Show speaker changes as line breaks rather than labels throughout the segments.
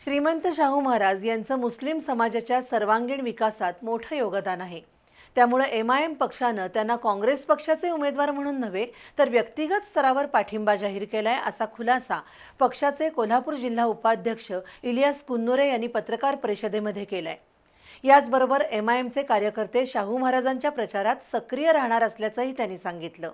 श्रीमंत शाहू महाराज यांचं मुस्लिम समाजाच्या सर्वांगीण विकासात मोठं योगदान आहे. त्यामुळे एम आय एम पक्षानं त्यांना काँग्रेस पक्षाचे उमेदवार म्हणून नव्हे तर व्यक्तिगत स्तरावर पाठिंबा जाहीर केलाय असा खुलासा पक्षाचे कोल्हापूर जिल्हा उपाध्यक्ष इलियास कुन्नुरे यांनी पत्रकार परिषदेमध्ये केलाय. याचबरोबर एम आय एमचे कार्यकर्ते शाहू महाराजांच्या प्रचारात सक्रिय राहणार असल्याचंही त्यांनी सांगितलं.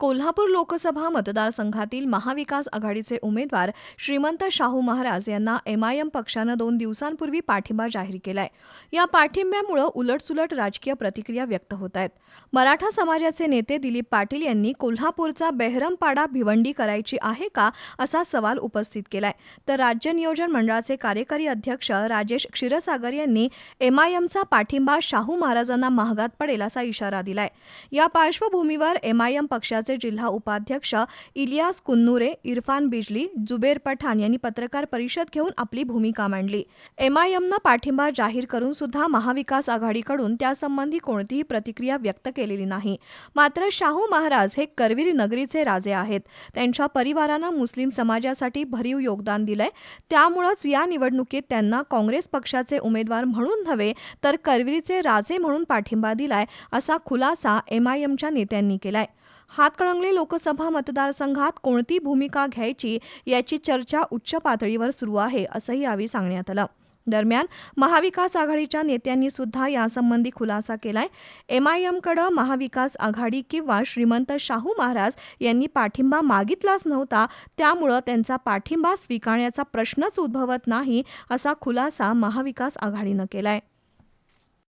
कोल्हापूर लोकसभा मतदारसंघातील महाविकास आघाडीचे उमेदवार श्रीमंत शाहू महाराज यांना एमआयएम पक्षानं दोन दिवसांपूर्वी पाठिंबा जाहीर केलाय. या पाठिंब्यामुळं उलटसुलट राजकीय प्रतिक्रिया व्यक्त होत आहेत मराठा समाजाचे नेते दिलीप पाटील यांनी कोल्हापूरचा बेहरमपाडा भिवंडी करायची आहे का असा सवाल उपस्थित केलाय. तर राज्य नियोजन मंडळाचे कार्यकारी अध्यक्ष राजेश क्षीरसागर यांनी एमआयएमचा पाठिंबा शाहू महाराजांना महागात पडेल असा इशारा दिलाय. या पार्श्वभूमीवर एमआयएम पक्षाचे जिल्हा उपाध्यक्ष इलियास कुन्नुरे इरफान बिजली जुबेर पठाण यांनी पत्रकार परिषद घेऊन आपली भूमिका मांडली. एमआयएमनं पाठिंबा जाहीर करून सुद्धा महाविकास आघाडीकडून त्यासंबंधी कोणतीही प्रतिक्रिया व्यक्त केलेली नाही. मात्र शाहू महाराज हे करवीर नगरीचे राजे आहेत. त्यांच्या परिवारानं मुस्लिम समाजासाठी भरीव योगदान दिलंय. त्यामुळंच या निवडणुकीत त्यांना काँग्रेस पक्षाचे उमेदवार म्हणून नव्हे तर करवीरचे राजे म्हणून पाठिंबा दिलाय असा खुलासा एमआयएमच्या नेत्यांनी केलाय. हातकणंगले लोकसभा मतदारसंघात कोणती भूमिका घ्यायची याची चर्चा उच्च पातळीवर सुरू आहे असंही यावेळी सांगण्यात आलं. दरम्यान महाविकास आघाडीच्या नेत्यांनी सुद्धा यासंबंधी खुलासा केलाय. एमकडं महाविकास आघाडी किंवा श्रीमंत शाहू महाराज यांनी पाठिंबा मागितलाच नव्हता त्यामुळं त्यांचा पाठिंबा स्वीकारण्याचा प्रश्नच उद्भवत नाही असा खुलासा महाविकास आघाडीनं केलाय.